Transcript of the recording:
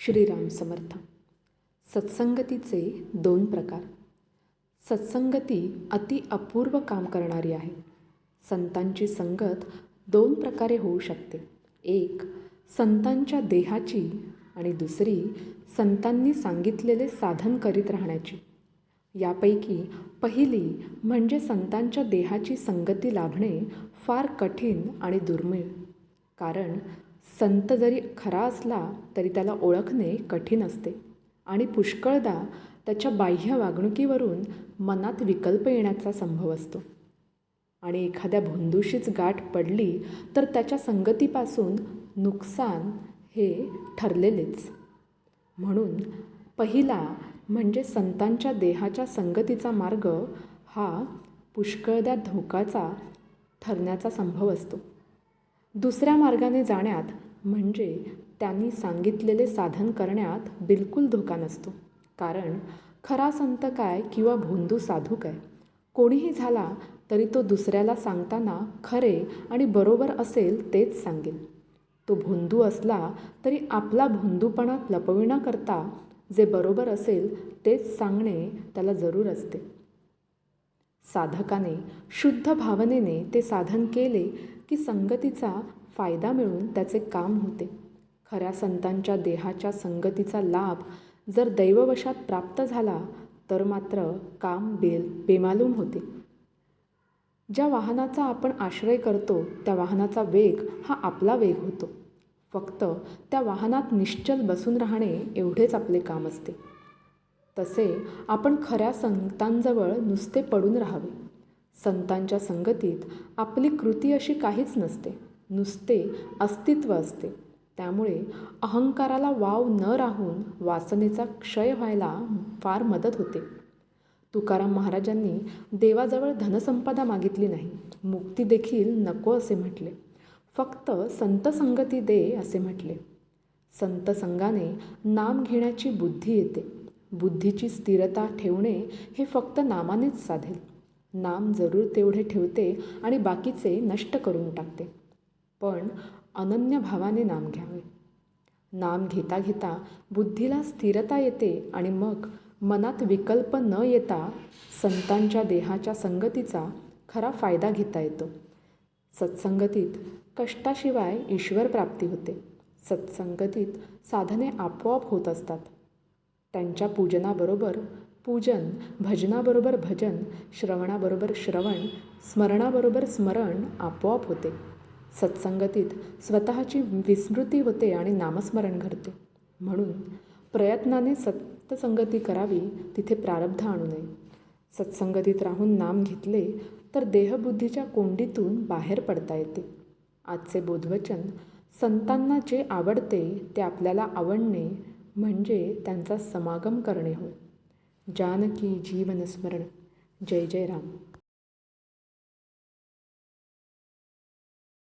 श्रीराम समर्थ. सत्संगतीचे दोन प्रकार. सत्संगती अति अपूर्व काम करणारी आहे. संतांची संगत दोन प्रकारे होऊ शकते. एक संतांच्या देहाची आणि दुसरी संतांनी सांगितलेले साधन करीत राहण्याची. यापैकी पहिली म्हणजे संतांच्या देहाची संगती लाभणे फार कठीण आणि दुर्मिळ. कारण संत जरी खरा असला तरी त्याला ओळखणे कठीण असते. आणि पुष्कळदा त्याच्या बाह्य वागणुकीवरून मनात विकल्प येण्याचा संभव असतो. आणि एखाद्या भोंदूशीच गाठ पडली तर त्याच्या संगतीपासून नुकसान हे ठरलेलेच. म्हणून पहिला म्हणजे संतांच्या देहाच्या संगतीचा मार्ग हा पुष्कळदा धोकाचा ठरण्याचा संभव असतो. दुसऱ्या मार्गाने जाण्यात म्हणजे त्यांनी सांगितलेले साधन करण्यात बिलकुल धोका नसतो. कारण खरा संत काय किंवा भोंदू साधू काय? कोणीही झाला तरी तो दुसऱ्याला सांगताना खरे आणि बरोबर असेल तेच सांगेल. तो भोंदू असला तरी आपला भोंदूपणात लपविण्याकरता जे बरोबर असेल तेच सांगणे त्याला जरूर असते. साधकाने शुद्ध भावनेने ते साधन केले की संगतीचा फायदा मिळून त्याचे काम होते. खऱ्या संतांच्या देहाच्या संगतीचा लाभ जर दैववशात प्राप्त झाला तर मात्र काम बेल बेमालूम होते. ज्या वाहनाचा आपण आश्रय करतो त्या वाहनाचा वेग हा आपला वेग होतो. फक्त त्या वाहनात निश्चल बसून राहणे एवढेच आपले काम असते. तसे आपण खऱ्या संतांजवळ नुसते पडून राहावे. संतांच्या संगतीत आपली कृती अशी काहीच नसते. नुसते अस्तित्व असते. त्यामुळे अहंकाराला वाव न राहून वासनेचा क्षय व्हायला फार मदत होते. तुकाराम महाराजांनी देवाजवळ धनसंपदा मागितली नाही. मुक्ती देखील नको असे म्हटले. फक्त संत संगती दे असे म्हटले. संत संगाने नाम घेण्याची बुद्धी येते. बुद्धीची स्थिरता ठेवणे हे फक्त नामानेच साधेल. नाम जरूर तेवढे ठेवते आणि बाकीचे नष्ट करून टाकते. पण अनन्य भावाने नाम घ्यावे. नाम घेता घेता बुद्धीला स्थिरता येते आणि मग मनात विकल्प न येता संतांच्या देहाच्या संगतीचा खरा फायदा घेता येतो. सत्संगतीत कष्टाशिवाय ईश्वर प्राप्ती होते. सत्संगतीत साधने आपोआप होत असतात. त्यांच्या पूजनाबरोबर पूजन भजनाबरोबर भजन श्रवणाबरोबर श्रवण स्मरणाबरोबर स्मरण आपोआप होते. सत्संगतीत स्वतःची विस्मृती होते आणि नामस्मरण घडते. म्हणून प्रयत्नाने सत्संगती करावी तिथे प्रारब्ध आणू नये. सत्संगतीत राहून नाम घेतले तर देहबुद्धीच्या कोंडीतून बाहेर पडता येते. आजचे बोधवचन संतांना जे आवडते ते आपल्याला आवडणे म्हणजे त्यांचा समागम करणे होय. जानकी जीवनस्मरण. जय जय राम.